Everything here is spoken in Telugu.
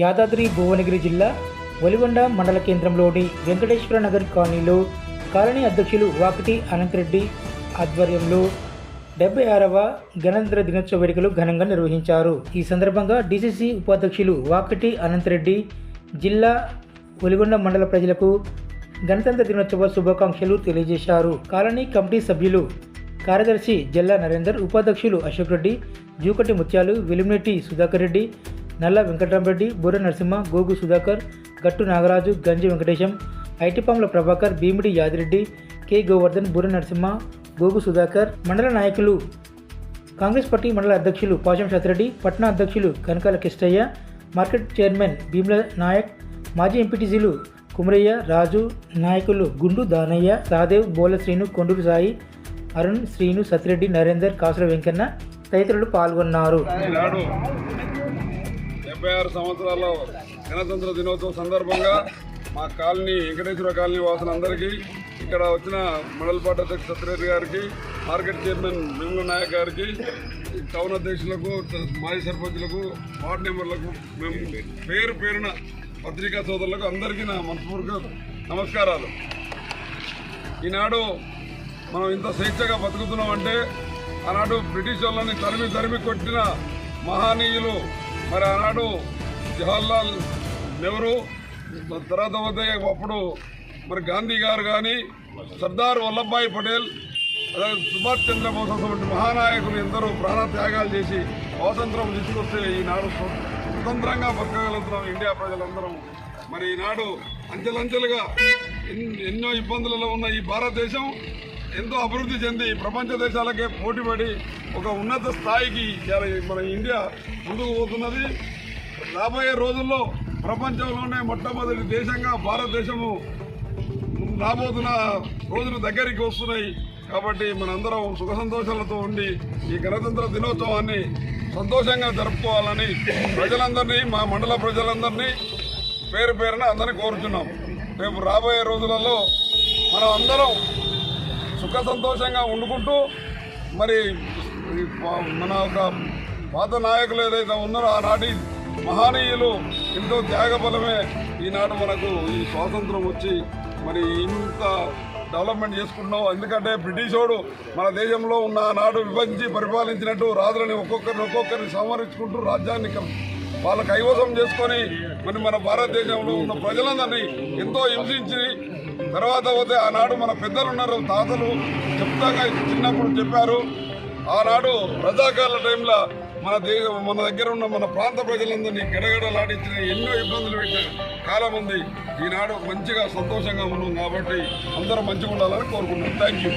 యాదాద్రి భువనగిరి జిల్లా ఒలిగొండ మండల కేంద్రంలోని వెంకటేశ్వర నగర్ కాలనీలో కాలనీ అధ్యక్షులు వాకటి అనంతరెడ్డి ఆధ్వర్యంలో డెబ్బై ఆరవ గణతంత్ర దినోత్సవ వేడుకలు ఘనంగా నిర్వహించారు. ఈ సందర్భంగా డీసీసీ ఉపాధ్యక్షులు వాకటి అనంతరెడ్డి జిల్లా ఒలిగొండ మండల ప్రజలకు గణతంత్ర దినోత్సవ శుభాకాంక్షలు తెలియజేశారు. కాలనీ కమిటీ సభ్యులు కార్యదర్శి జల్లా నరేందర్ ఉపాధ్యక్షులు అశోక్ రెడ్డి జూకటి ముత్యాలు వెలిమినేటి సుధాకర్ రెడ్డి నల్ల వెంకటరామరెడ్డి బుర్ర నరసింహ గోగు సుధాకర్ గట్టు నాగరాజు గంజి వెంకటేశం ఐటిపాముల ప్రభాకర్ భీమిడి యాదిరెడ్డి కె గోవర్ధన్ బుర్ర నరసింహ గోగు సుధాకర్ మండల నాయకులు కాంగ్రెస్ పార్టీ మండల అధ్యక్షులు పాశం శాస్త్రెడ్డి పట్నా అధ్యక్షులు కనకాల కిష్టయ్య మార్కెట్ చైర్మన్ భీమ్ల నాయక్ మాజీ ఎంపీటీసీలు కుమరయ్య రాజు నాయకులు గుండు దానయ్య సహదేవ్ బోల శ్రీను కొండూరు సాయి అరుణ్ శ్రీను సత్రెడ్డి నరేందర్ కాసుల వెంకన్న తదితరులు పాల్గొన్నారు. డెబ్బై ఆరు సంవత్సరాల గణతంత్ర దినోత్సవం సందర్భంగా మా కాలనీ వెంకటేశ్వర కాలనీ వాసులందరికీ ఇక్కడ వచ్చిన మండలపాట అధ్యక్ష సత్యరెడ్డి గారికి మార్కెట్ చైర్మన్ భీముల నాయక్ గారికి టౌన్ అధ్యక్షులకు మాజీ సర్పంచులకు వార్డు మెంబర్లకు మేము పేరు పేరున పత్రికా సోదరులకు అందరికీ నా మనస్ఫూర్తిగా నమస్కారాలు. ఈనాడు మనం ఇంత స్వేచ్ఛగా బతుకుతున్నామంటే ఆనాడు బ్రిటిష్ వాళ్ళని తరిమి తరిమి కొట్టిన మహానీయులు మరి ఆనాడు జవహర్లాల్ నెహ్రూ తర్వాత పోతే అప్పుడు మరి గాంధీ గారు కానీ సర్దార్ వల్లభాయ్ పటేల్ అలాగే సుభాష్ చంద్రబోస్ అటువంటి మహానాయకులు ఎందరో ప్రాణత్యాగాలు చేసి స్వాతంత్రం తీసుకొస్తే ఈనాడు స్వతంత్రంగా బతకగలుగుతున్నాం ఇండియా ప్రజలందరం. మరి ఈనాడు అంచెలంచెలుగా ఎన్- ఎన్నో ఇబ్బందులలో ఉన్న ఈ భారతదేశం ఎంతో అభివృద్ధి చెంది ప్రపంచ దేశాలకే పోటీపడి ఒక ఉన్నత స్థాయికి మన ఇండియా ముందుకు పోతున్నది. రాబోయే రోజుల్లో ప్రపంచంలోనే మొట్టమొదటి దేశంగా భారతదేశము రాబోతున్న రోజులు దగ్గరికి వస్తున్నాయి. కాబట్టి మనందరం సుఖ సంతోషాలతో ఉండి ఈ గణతంత్ర దినోత్సవాన్ని సంతోషంగా జరుపుకోవాలని ప్రజలందరినీ మా మండల ప్రజలందరినీ పేరు పేరున అందరినీ కోరుచున్నాం. రేపు రాబోయే రోజులలో మనం అందరం సుఖ సంతోషంగా వండుకుంటూ మరి మన ఒక పాత నాయకులు ఏదైతే ఉన్నారో ఆనాటి మహానీయులు ఎంతో త్యాగబలమే ఈనాడు మనకు ఈ స్వాతంత్రం వచ్చి మరి ఇంత డెవలప్మెంట్ చేసుకుంటున్నాం ఎందుకంటే బ్రిటిషోడు మన దేశంలో ఉన్న ఆనాడు విభజించి పరిపాలించినట్టు రాజులని ఒక్కొక్కరిని ఒక్కొక్కరిని సంహరించుకుంటూ రాజ్యాన్ని వాళ్ళ కైవసం చేసుకొని మరి మన భారతదేశంలో ఉన్న ప్రజలందరినీ ఎంతో హింసించి తర్వాత పోతే ఆనాడు మన పెద్దలు ఉన్నారు తాతలు చెప్తాగా చిన్నప్పుడు చెప్పారు. ఆనాడు రజాకాల టైంలో మన దేశ మన దగ్గర ఉన్న మన ప్రాంత ప్రజలందరినీ గడగడలాడించిన ఎన్నో ఇబ్బందులు పెట్టిన కాలం ఉంది. ఈనాడు మంచిగా సంతోషంగా ఉన్నాం కాబట్టి అందరం మంచిగా ఉండాలని కోరుకుంటున్నాం. Thank you